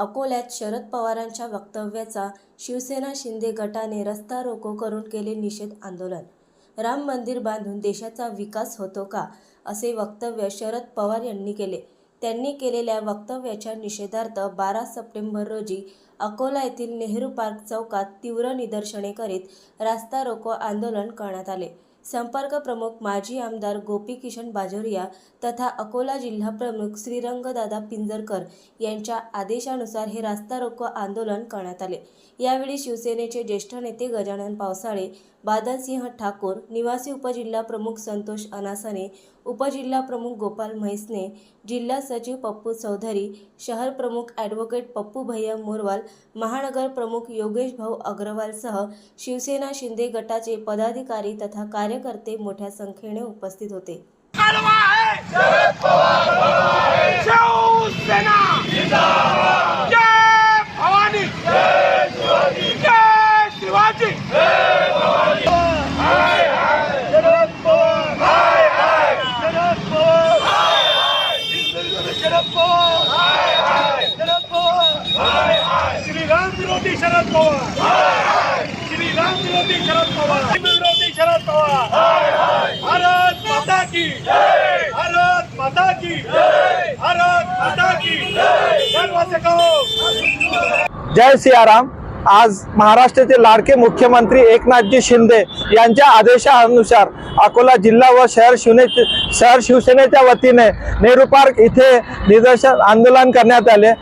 अकोल्यात शरद पवारांच्या वक्तव्याचा शिवसेना शिंदे गटाने रस्ता रोको करून केले निषेध आंदोलन. राम मंदिर बांधून देशाचा विकास होतो का? असे वक्तव्य शरद पवार यांनी केले. त्यांनी केलेल्या वक्तव्याच्या निषेधार्थ बारा सप्टेंबर रोजी अकोला येथील नेहरू पार्क चौकात तीव्र निदर्शने करीत रास्ता रोको आंदोलन करण्यात आले. संपर्क प्रमुख माजी आमदार गोपी किशन बाजोरिया तथा अकोला जिल्हा प्रमुख श्रीरंगदादा पिंजरकर यांच्या आदेशानुसार हे रास्ता रोको आंदोलन करण्यात आले. यावेळी शिवसेनेचे ज्येष्ठ नेते गजानन पावसाळे बादलसिंह ठाकूर निवासी उपजिल्हा प्रमुख संतोष अनासने उपजिल्हा प्रमुख गोपाल म्हैसने जिल्हा सचिव पप्पू चौधरी शहर प्रमुख ॲडव्होकेट पप्पू भैया मोरवाल महानगर प्रमुख योगेश भाऊ अग्रवालसह शिवसेना शिंदे गटाचे पदाधिकारी तथा कार्यकर्ते मोठ्या संख्येने उपस्थित होते शरद पवार विरोधी शरद पवार विरोधी शरद पवार. भारत माता की भारत माता की भारत माता की जय. गर्व जय सियाराम। आज महाराष्ट्राचे लाडके मुख्यमंत्री एकनाथजी शिंदे यांच्या आदेशानुसार अकोला जिल्हा व शहर शिवने शहर शिवसेनेच्या वतीने नेहरू पार्क इथे निदर्शन आंदोलन करण्यात आले.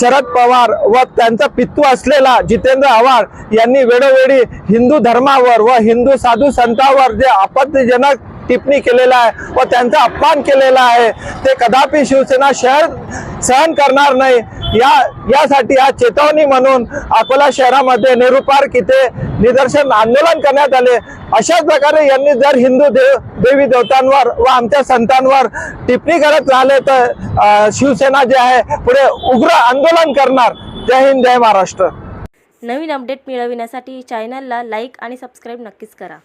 शरद पवार व त्यांचा पित्तू असलेला जितेंद्र आव्हाड यांनी वेळोवेळी हिंदू धर्मावर व हिंदू साधू संतांवर जे आपत्तीजनक टिप्पणी केलेला आहे व त्यांचा अपमान केलेला आहे ते कदापि शिवसेना शहर सहन करणार नाही. या यासाठी आज चेतावणी म्हणून अकोला शहरामध्ये नेहरू पार्क इथे निदर्शन आंदोलन करण्यात आले. अशाच प्रकारे यांनी जर हिंदू देव देवी देवतांवर व आमच्या संतांवर टिप्पणी करत राहिले तर शिवसेना जे आहे पुढे उग्र आंदोलन करणार. जय हिंद जय महाराष्ट्र. नवीन अपडेट मिळविण्यासाठी चॅनलला लाईक आणि सबस्क्राईब नक्कीच करा.